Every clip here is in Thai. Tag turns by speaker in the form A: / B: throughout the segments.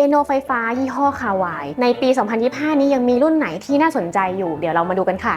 A: ปีโนไฟฟ้ายี่ห้อคาวาย ในปี 2025 นี้ยังมีรุ่นไหนที่น่าสนใจอยู่ เดี๋ยวเรามาดูกันค่ะ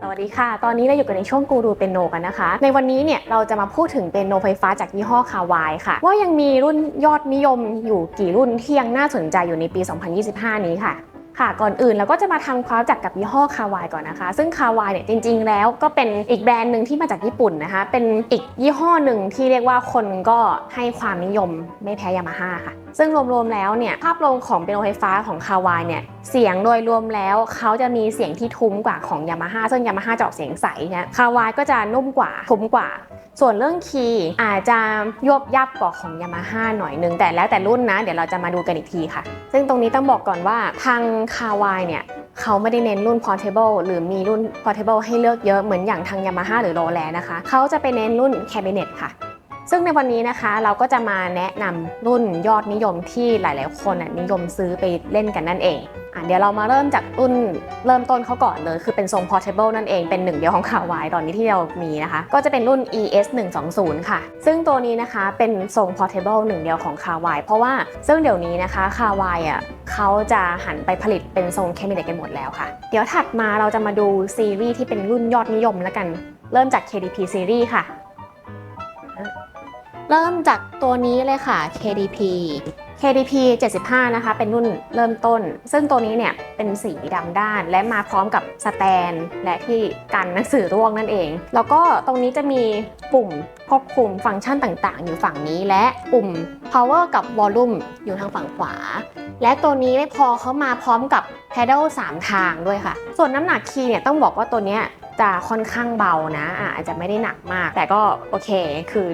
A: สวัสดีค่ะ ตอนนี้เราอยู่กันในช่วงกูรูเปียโนกันนะคะ ในวันนี้เนี่ยเราจะมาพูดถึงเปียโนไฟฟ้าจากยี่ห้อคาวายค่ะ ว่ายังมีรุ่นยอดนิยมอยู่กี่รุ่นที่ยังน่าสนใจอยู่ในปี 2025 นี้ค่ะค่ะก่อนอื่นเราก็จะมาทำความจักกับยี่ห้อคาวายก่อนนะคะ ซึ่งคาวายเนี่ยจริง ๆ แล้วก็เป็นอีกแบรนด์หนึ่งที่มาจากญี่ปุ่นนะคะ เป็นอีกยี่ห้อหนึ่งที่เรียกว่าคนก็ให้ความนิยมไม่แพ้ยามาฮ่าค่ะซึ่งรวมๆแล้วเนี่ยภาพรวมของเปียโนไฟฟ้าของคาวายเนี่ยเสียงโดยรวมแล้วเขาจะมีเสียงที่ทุ้มกว่าของยามาฮ่าซึ่งยามาฮ่าจะออกเสียงใสเนี่ยคาวายก็จะนุ่มกว่าทุ้มกว่า ส่วนเรื่องคีย์อาจจะยวบยับกว่าของยามาฮ่าหน่อยนึงแต่แล้วแต่รุ่นนะ เดี๋ยวเราจะมาดูกันอีกทีค่ะ ซึ่งตรงนี้ต้องบอกก่อนว่าทางคาวายเนี่ยเขาไม่ได้เน้นรุ่น portable หรือมีรุ่น portable ให้เลือกเยอะเหมือนอย่างทางยามาฮ่าหรือโรแลนะคะ เขาจะไปเน้นรุ่น cabinet ค่ะ ซึ่งในวันนี้นะคะเราก็จะมาแนะนำรุ่นยอดนิยมที่หลาย ๆ คนนิยมซื้อไปเล่นกันนั่นเองอะเดี๋ยวเรามาเริ่มจากรุ่นเริ่มต้นเขาก่อนเลย คือเป็นทรง portable นั่นเอง เป็นหนึ่งเดียวของข่าววายตอนนี้ที่เรามีนะคะ ก็จะเป็นรุ่น ES 120ค่ะ ซึ่งตัวนี้นะคะเป็นทรง portable หนึ่งเดียวของคาวายเพราะว่าซึ่งเดี๋ยวนี้นะคะคาวายอะเขาจะหันไปผลิตเป็นทรงแคมิเนตกันหมดแล้วค่ะ เดี๋ยวถัดมาเราจะมาดูซีรีส์ที่เป็นรุ่นยอดนิยมแล้วกัน เริ่มจาก KDP ซีรีส์ค่ะ เริ่มจากตัวนี้เลยค่ะ KDP KDP 75 นะคะ เป็นรุ่นเริ่มต้น ซึ่งตัวนี้เนี่ยเป็นสีดำด้าน และมาพร้อมกับสแตน และที่กันหนังสือร่วงนั่นเอง แล้วก็ตรงนี้จะมีปุ่มควบคุมฟังก์ชันต่างๆ อยู่ฝั่งนี้และปุ่ม power กับ volume อยู่ทางฝั่งขวา และตัวนี้ไม่พอเขามาพร้อมกับ pedal 3 ทางด้วยค่ะ ส่วนน้ำหนักคีย์เนี่ยต้องบอกว่าตัวเนี้ย จะค่อนข้างเบานะอะอาจจะไม่ได้หนักมาก แต่ก็โอเค คือ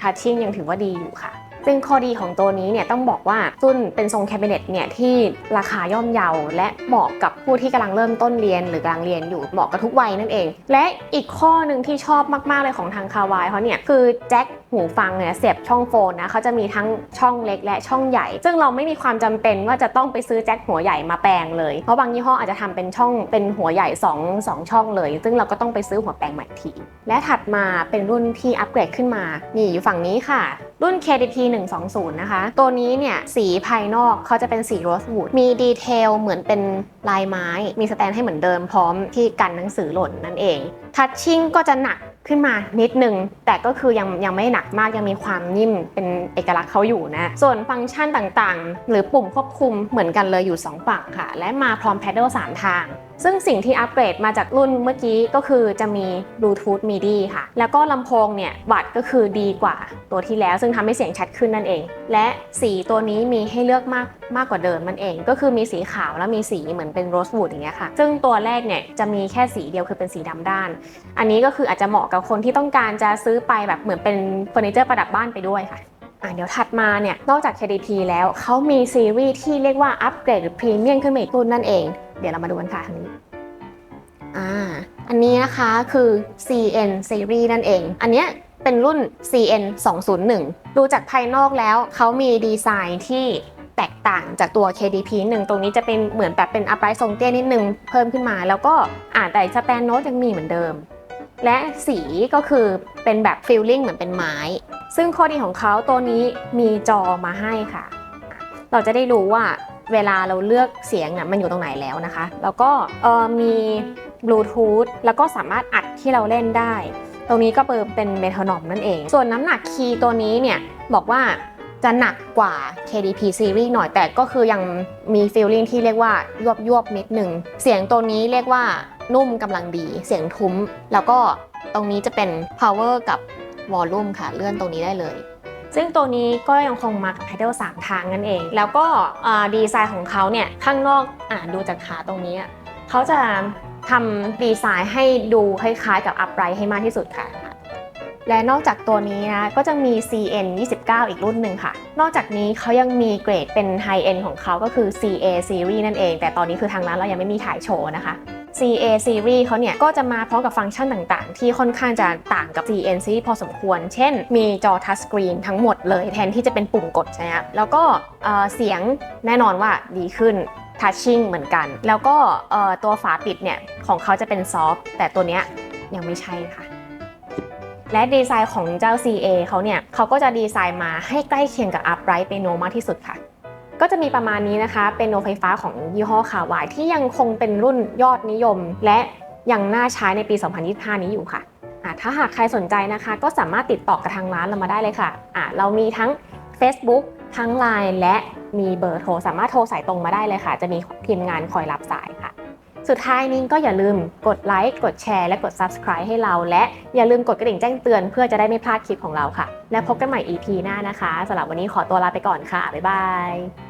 A: ทัชชิ่งยังถือว่าดีอยู่ค่ะ ซึ่งข้อดีของตัวนี้เนี่ยต้องบอกว่ารุ่นเป็นทรงแคบิเนตเนี่ยที่ราคาย่อมเยาและเหมาะกับผู้ที่กำลังเริ่มต้นเรียนหรือกำลังเรียนอยู่เหมาะกับทุกวัยนั่นเอง และอีกข้อหนึ่งที่ชอบมากๆเลยของทางคาวายเขาเนี่ยคือแจ็คหูฟังเนี่ยเสียบช่องโฟนนะเขาจะมีทั้งช่องเล็กและช่องใหญ่ ซึ่งเราไม่มีความจำเป็นว่าจะต้องไปซื้อแจ็คหัวใหญ่มาแปลงเลย เพราะบางยี่ห้ออาจจะทำเป็นช่องเป็นหัวใหญ่2 2ช่องเลย ซึ่งเราก็ต้องไปซื้อหัวแปลงใหม่ที และถัดมาเป็นรุ่นที่อัปเกรดขึ้นมา นี่อยู่ฝั่งนี้ค่ะ รุ่น KDP 120 นะคะ ตัวนี้เนี่ยสีภายนอกเขาจะเป็นสีโรสวูดมีดีเทลเหมือนเป็นลายไม้ มีสแตนให้เหมือนเดิมพร้อมที่กันหนังสือหล่นนั่นเองทัชชิ่งก็จะหนักขึ้นมานิดนึง แต่ก็คือยังยังไม่หนักมากยังมีความนิ่มเป็นเอกลักษณ์เขาอยู่นะ ส่วนฟังก์ชันต่างๆ หรือปุ่มควบคุมเหมือนกันเลยอยู่ 2 ฝั่งค่ะ และมาพร้อม pedal 3ทาง ซึ่งสิ่งที่อัปเกรดมาจากรุ่นเมื่อกี้ก็คือจะมี Bluetooth MIDI ค่ะ แล้วก็ลำโพงเนี่ยวัดก็คือดีกว่าตัวที่แล้ว ซึ่งทำให้เสียงชัดขึ้นนั่นเอง และสีตัวนี้มีให้เลือกมากมากกว่าเดิมมันเอง ก็คือมีสีขาวแล้วมีสีเหมือนเป็นโรสวูดอย่างเงี้ยค่ะ ซึ่งตัวแรกเนี่ยจะมีแค่สีเดียวคือเป็นสีดำด้าน อันนี้ก็คืออาจจะเหมาะกับคนที่ต้องการจะซื้อไปแบบเหมือนเป็นเฟอร์นิเจอร์ประดับบ้านไปด้วยค่ะอะเดี๋ยวถัดมาเนี่ย นอกจาก KDP แล้วเขามีซีรีส์ที่เรียกว่าอัปเกรดหรือพรีเมียมขึ้นมาอีกรุ่นนั่นเอง เดี๋ยวเรามาดูกันค่ะทางนี้อ่าอันนี้นะคะคือ CN Series นั่นเอง อันเนี้ยเป็นรุ่น CN 201 ดูจากภายนอกแล้วเขามีดีไซน์ที่แตกต่างจากตัว KDP หนึ่งตรงนี้จะเป็นเหมือนแบบเป็นอัพไรทรงเตี้ยนิดนึงเพิ่มขึ้นมา แล้วก็อ่าแต่สแตนโนตยังมีเหมือนเดิม และสีก็คือเป็นแบบฟิลลิ่งเหมือนเป็นไม้ ซึ่งข้อดีของเขาตัวนี้มีจอมาให้ค่ะ เราจะได้รู้ว่า เวลาเราเลือกเสียงน่ะมันอยู่ตรงไหนแล้วนะคะ แล้วก็มีบลูทูธแล้วก็สามารถอัดที่เราเล่นได้ ตรงนี้ก็เป็นเมทานอมนั่นเอง ส่วนน้ำหนักคีย์ตัวนี้เนี่ยบอกว่าจะหนักกว่า KDP Series หน่อยแต่ก็คือยังมีฟีลลิ่งที่เรียกว่ายวบยวบนิดนึงเสียงตัวนี้เรียกว่านุ่มกำลังดี เสียงทุ้ม แล้วก็ตรงนี้จะเป็น power กับ volume ค่ะ เลื่อนตรงนี้ได้เลย ซึ่งตัวนี้ก็ยังคงมากับ pedal 3ทางนั่นเอง แล้วก็ดีไซน์ของเขาเนี่ยข้างนอกอ่าดูจากขาตรงนี้เขาจะทำดีไซน์ให้ดูคล้ายๆกับ upright ให้มากที่สุดค่ะและนอกจากตัวนี้นะก็จะมี CN 29 อีกรุ่นหนึ่งค่ะ นอกจากนี้เขายังมีเกรดเป็น High End ของเขาก็คือ CA Series นั่นเอง แต่ตอนนี้คือทางร้านเรายังไม่มีถ่ายโชว์นะคะ CA Series เขาเนี่ยก็จะมาพร้อมกับฟังก์ชันต่างๆ ที่ค่อนข้างจะต่างกับ CN Series พอสมควร เช่น มีจอทัชสกรีนทั้งหมดเลยแทนที่จะเป็นปุ่มกดใช่ไหมครัแล้วก็เสียงแน่นอนว่าดีขึ้นทัชชิ่งเหมือนกัน แล้วก็ตัวฝาปิดเนี่ยของเขาจะเป็นซอฟต์แต่ตัวเนี้ยยังไม่ใช่ค่ะและดีไซน์ของเจ้า CA เขาเนี่ยเขาก็จะดีไซน์มาให้ใกล้เคียงกับ Upright Piano มากที่สุดค่ะ ก็จะมีประมาณนี้นะคะ เป็นโนไฟฟ้าของยี่ห้อคาวายที่ยังคงเป็นรุ่นยอดนิยม และยังน่าใช้ในปี 2025 นี้อยู่ค่ะะถ้าหากใครสนใจนะคะ ก็สามารถติดต่อกับทางร้านเรามาได้เลยค่ะะเรามีทั้ง Facebook ทั้ง Line และมีเบอร์โทรสามารถโทรสายตรงมาได้เลยค่ะ จะมีทีมงานคอยรับสายค่ะ สุดท้ายนี้ก็อย่าลืมกดไลค์กดแชร์และกด Subscribe ให้เรา และอย่าลืมกดกระดิ่งแจ้งเตือนเพื่อจะได้ไม่พลาดคลิปของเราค่ะ และพบกันใหม่ EP หน้านะคะสำหรับวันนี้ขอตัวลาไปก่อนค่ะ บ๊ายบาย